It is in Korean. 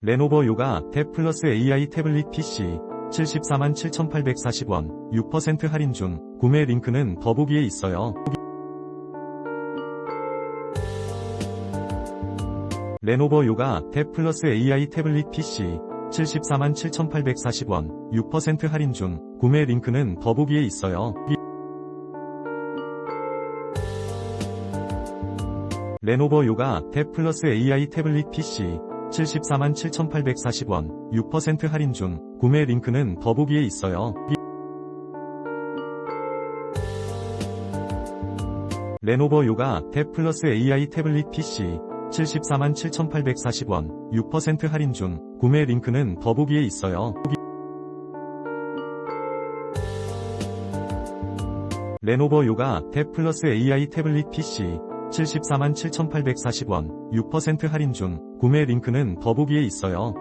레노버 요가 탭 플러스 AI 태블릿 PC 74만 7,840원 6% 할인 중 구매 링크는 더보기에 있어요. 레노버 요가 탭 플러스 AI 태블릿 PC 74만 7,840원 6% 할인 중 구매 링크는 더보기에 있어요. 레노버 요가 탭 플러스 AI 태블릿 PC 74만 7,840원 6% 할인 중 구매 링크는 더보기에 있어요. 레노버 요가 탭 플러스 AI 태블릿 PC 74만 7,840원 6% 할인 중 구매 링크는 더보기에 있어요. 레노버 요가 탭 플러스 AI 태블릿 PC 74만 7,840원 6% 할인 중 구매 링크는 더보기에 있어요.